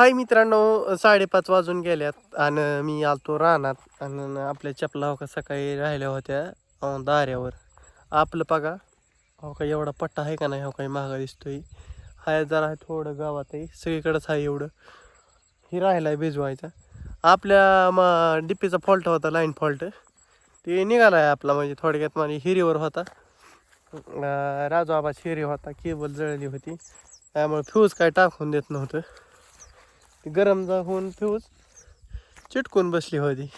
हाय मित्रांनो साडेपाच वाजून गेल्यात आणि मी आलतो रानात आणि आपल्या चपला हो का सकाळी राहिल्या होत्या दाऱ्यावर. आपलं बघा हो का एवढा पट्टा आहे का नाही हो काही महागा दिसतोय. हाय जरा थोडं गावात आहे सगळीकडंच आहे एवढं. हे राहिला आहे भिजवायचा. आपल्या मग डिप्पीचा फॉल्ट होता लाईन फॉल्ट ते निघाला आहे आपला म्हणजे थोडक्यात म्हणजे हिरीवर होता. राजू आबाच हिरी होता केबल जळली होती. त्यामुळे फ्यूज काय टाकून देत नव्हतं. ती गरम जा होऊन फ्यूज चिटकून बसली होती.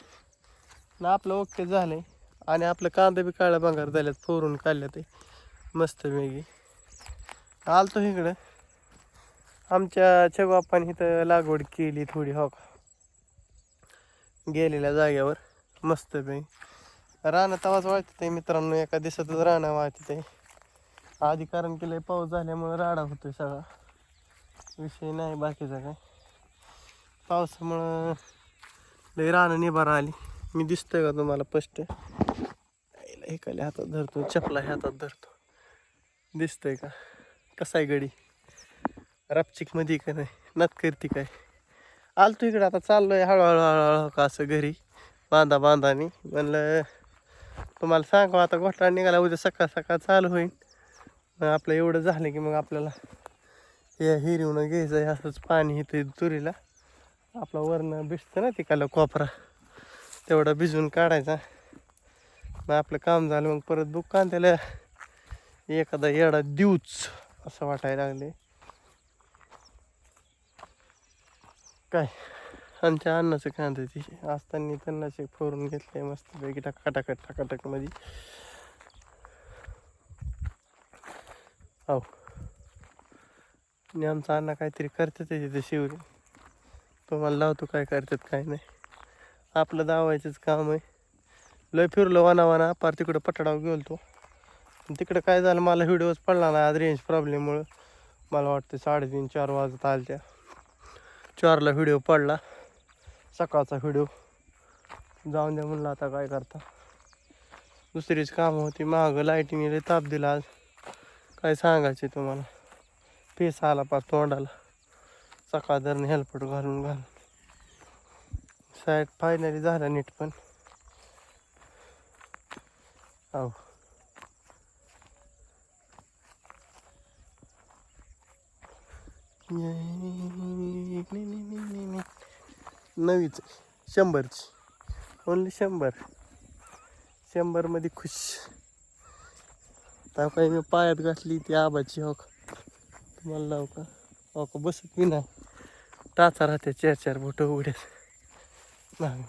ना आपलं ओके झालं आणि आपलं कांदा बी काळ्या भंगार झाल्यात फोरून काढल्या ते. मस्त वेगळी. आलतो इकडं. आमच्या छगवापाने इथं लागवड केली थोडी हो का? गेलेल्या जाग्यावर मस्त पैकी रानं तवाच वाटत आहे मित्रांनो एका दिवसातच रानं वाटत आहे आधी कारण की लय पाऊस झाल्यामुळे राडा होतोय सगळा. विषय नाही बाकीचा काय. पावसामुळं लय रानं निभार आली. मी दिसतोय का तुम्हाला स्पष्ट? एकाल्या हातात धरतो चपला हातात धरतो. दिसतोय का? कसा आहे गडी? रापचिकमध्ये का नाही? नात करती काय? आलतो इकडं आता चाललोय हळूहळू हळूहळू का असं घरी? बांधा बांधानी. म्हणलं तुम्हाला सांगू आता घोटाळा निघाला उद्या सकाळ सकाळ चालू होईल मग आपलं एवढं झालं की मग आपल्याला या हिरवणं घ्यायचं आहे असंच पाणी इथे तुरीला. आपला वरण भिजतं ना तिकाला कोपरा. तेवढा भिजवून काढायचा. मग आपलं काम झालं मग परत दुकान कांद्याला एखादा येडा देऊच असं वाटायला लागले. काय? आमच्या अन्नाचं कांदा ती असताना तन्नाचे फोरून घेतले मस्तपैकी टकाटक टकाटकमध्ये. हो आणि आमचा अण्णा काहीतरी करतात तिथे शिवरी. तुम्हाला लावतो काय करतात काय नाही. आपलं दावायचंच काम आहे. लय फिरलो वाना वाना पार तिकडं पटडाव गेलतो. तिकडं काय झालं मला व्हिडिओज पडला नाही आज रेंज प्रॉब्लेममुळं मला वाटतं साडेतीन चार वाजत आल्या चारला व्हिडिओ पडला. सकाळचा व्हिडिओ. जाऊन द्या म्हणलं आता काय करता. दुसरीच कामं होती. मागं लाईटिंगने ताप दिला आज. काय सांगायचे तुम्हाला. पेस आला पार तोंडाला. चकादरने धरण हेल्पट घालून घालून साईड फायनली झाला नीट पण. हो नवीच शंभरची. ओनली शंभर. शंभरमध्ये खुश. आता काही मी पायात घातली ती आबाची हो का? तुम्हाला लाव का? हो का? बसत मी नाही. टाचा राहते चार चार बोटं उघड्यात नाही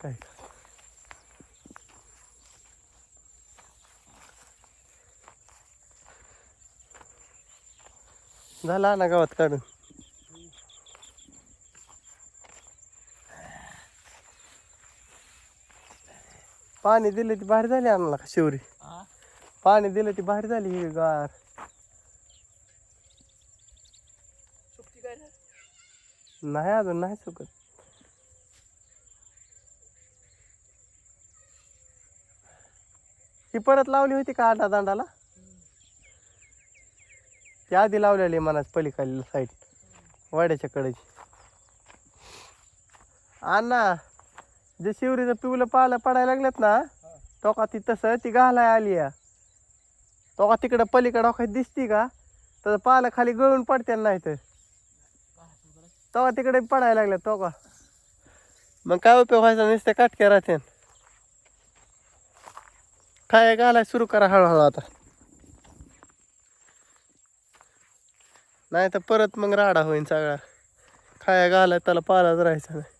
काय? झाला ना गावात काढून. पाणी दिलं ती बाहेर झाली आम्हाला का शिवरी? पाणी दिलं ती बाहेर झाली ही गार. नाही अजून नाही चुकत. ही परत लावली होती का आटा दांडाला? ती आधी लावलेली मनाच पलीकडली साईड वाड्याच्या कडेची. अण्णा जे शिवरीचं पिवलं पाला पडायला लागलेत ना तो का ती तसं ती घालाय आली या तो का तिकडं पलीकडं दिसती का? तर पाला खाली गळून पडते नाही तर तेव्हा तिकडे पडायला लागला तो का मग काय उपयोग व्हायचा? नुसत्या काटक्या राहते. काय घालाय सुरू करा हळूहळू आता. नाही तर परत मग राडा होईन सगळा. खाया घालाय त्याला पालाच राहायचा नाही.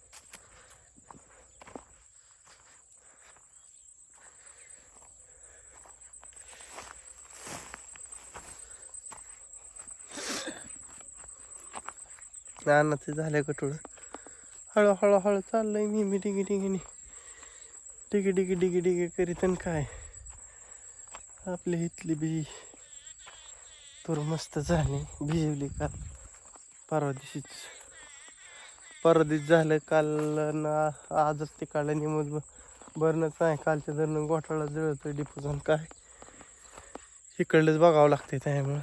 अन्नाचं झालं कटोळ हळू हळू हळू चाललंय मी मी डिगी डिगीनी डिगी. डिगी डिगी डिगी करीत काय? आपली इथली बी तूर मस्त झाली भिजवली काल. परवा दिवशीच. परवा दिवशी झालं काल ना आजच ते काढलं निमज भरणंच नाही. कालच्या धरणं गोठाळा जळतोय डिपोजन काय? इकडलंच बघावं लागते त्यामुळं.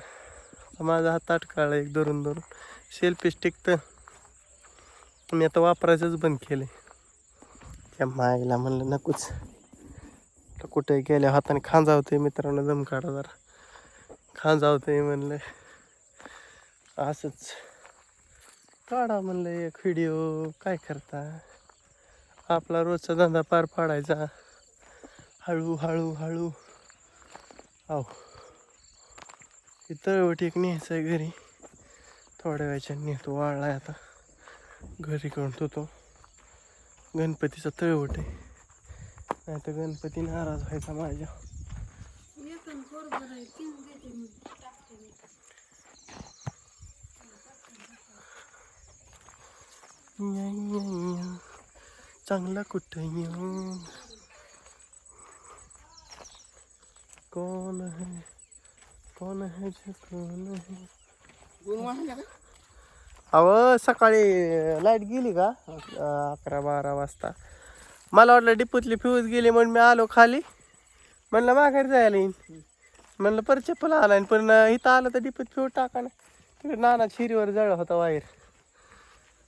माझा हात ताटकाळा एक धरून धरून. सेल्फी स्टिक तर मी आता वापरायचंच बंद केलं त्या मायला म्हणलं नकोच. तर कुठे गेल्या हाताने खांजावते मित्रांनो दम काढा जरा. खांजावते म्हणलं. असंच. काढा म्हणलं एक व्हिडिओ काय करता? आपला रोजचा धंदा पार पाडायचा. हळू हळू. हळू आहो तळवट एक न्यायचं आहे घरी. थोड्या वेळाच्या नेतो आहे आता. घरी करून तो गणपतीचा तळवट आहे. नाही तर गणपती नाराज व्हायचा माझ्या. चांगला कुठं येऊ कौन है कौन है जे कौन है अव सकाळी लाइट गेली का? अकरा बारा वाजता. मला वाटलं डिपूतली फ्यूज गेली म्हणून मी आलो खाली. म्हणलं माघारी जायला येईन. म्हणलं परत चप्पल आला पण इथं आलं तर डिपूत फ्यूज टाका ना. तिकडे नाना शिरीवर जळ होता वायर.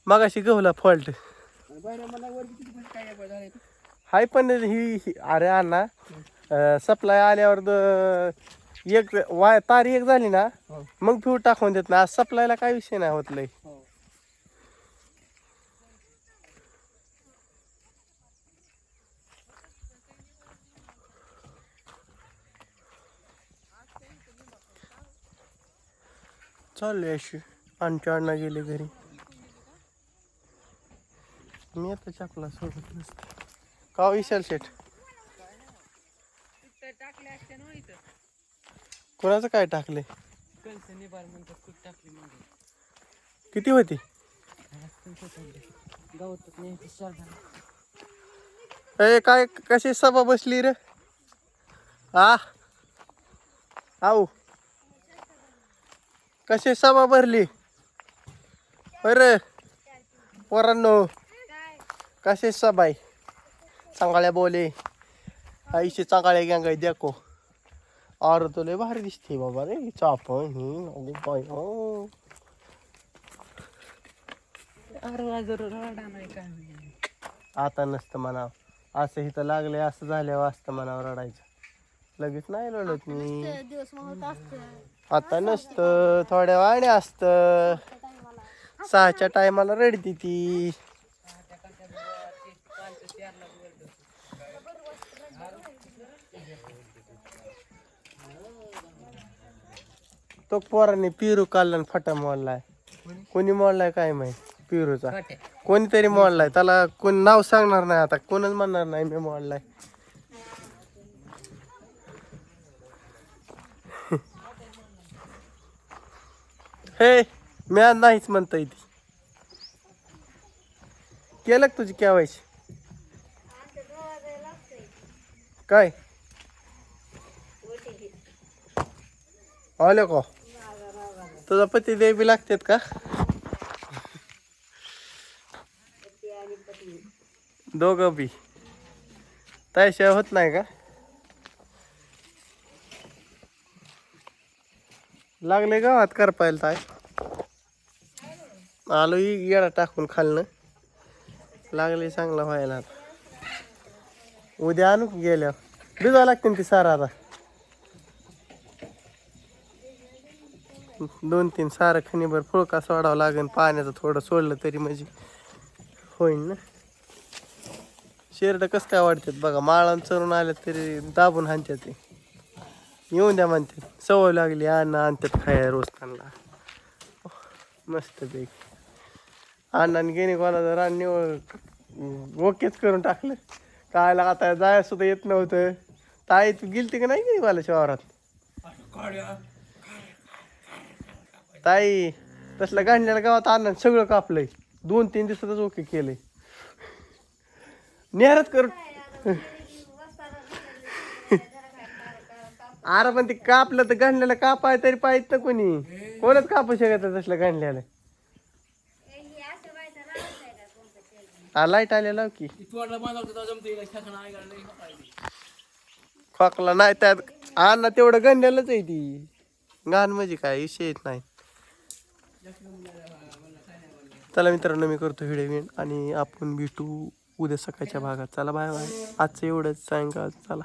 मगाशी गहूला फॉल्ट. हाय पण ही अरे अण्णा सप्लाय आल्यावर एक वाय तार एक झाली ना मग फ्यूज टाकून देत ना आज सप्लायला काय विषय नाही होत लय. चाललोय अशी. आमच्या अण्णा गेले घरी. मी आता चपला सोबत नसते. का हो विशाल शेठ टाकले असते ना इथं कुणाचं काय टाकले कणसं निभार म्हणतात खूप टाकली म्हणजे किती होती? गावात नाही चार ए काय कशी सभा बसली रे? आ? आऊ. कशी सभा भरली? अरे पोरांनो. कशी सभा आहे? चांगल्या बोले. आईशी चांगल्या गँगाय द्याको अरे तो लय भारी दिसते बाबा रे चाप ही नाही. आता नसतं म्हणावं असं इथं लागले असं झाल्यावर असतं म्हणावं रडायचं लगेच नाही रडत मी दिवस मग असतं आता नसतं थोड्या वेळाने असतं सहाच्या टायमाला रडती ती तो पोराने पिरू काढला फटा मोडलाय. कोणी मोडलाय काय माहीत? पिरूचा. कोणीतरी मोडलाय. त्याला कोण नाव सांगणार नाही आता. कोणच म्हणणार नाही मी मोडलाय. हे मी आज नाहीच म्हणता येते केलं तुझी केवायची काय? आलं का? तुझा पती देवी लागतात का? दोघं बी. त्याशिवाय होत नाही का? लागले गावात करपायला ताय आलो येडा टाकून खालनं. लागले चांगला व्हायला आता. उद्या आणू गेल्या गेल्यावर. भिजावं लागते ती सारा आता. दोन तीन सारं खणीभर फुळका सोडावं लागेल पाण्याचं थोडं सोडलं तरी म्हणजे होईल ना. शेरडं कसं काय वाढतात बघा माळान चरून आल्या तरी दाबून आणतात ते. येऊन द्या म्हणते सवय लागली अन्न आणतात खाया रोज त्यांना. मस्त पैकी अण्णाने गेणे कोणाचं रान निवळ ओकेच करून टाकलं. काय आता जायला सुद्धा येत नव्हतं. ताई तू गेलती का नाही गेली मला शहरात ताई तसलं गांडलेल्या गावात अण्णा सगळं कापलंय. दोन तीन दिवसातच ओके केलंय. नेहरत कर. अरे पण ते कापलं तर गांडल्याला कापाय तरी पाहिजे ना कोणी. कोणच कापू शकत तसलं गांडल्याला हा लाइट आले लाव की. खोकला नाही त्यात. अण्णा तेवढं गंड्यालाच आहे ती. घाण म्हणजे काय? विषय येत नाही. चला मित्रांनो मी करतो व्हिडिओ एंड आणि आपण भेटू उद्या सकाळच्या भागात. चला बाय बाय आजचं एवढंच. सायंकाळ चला.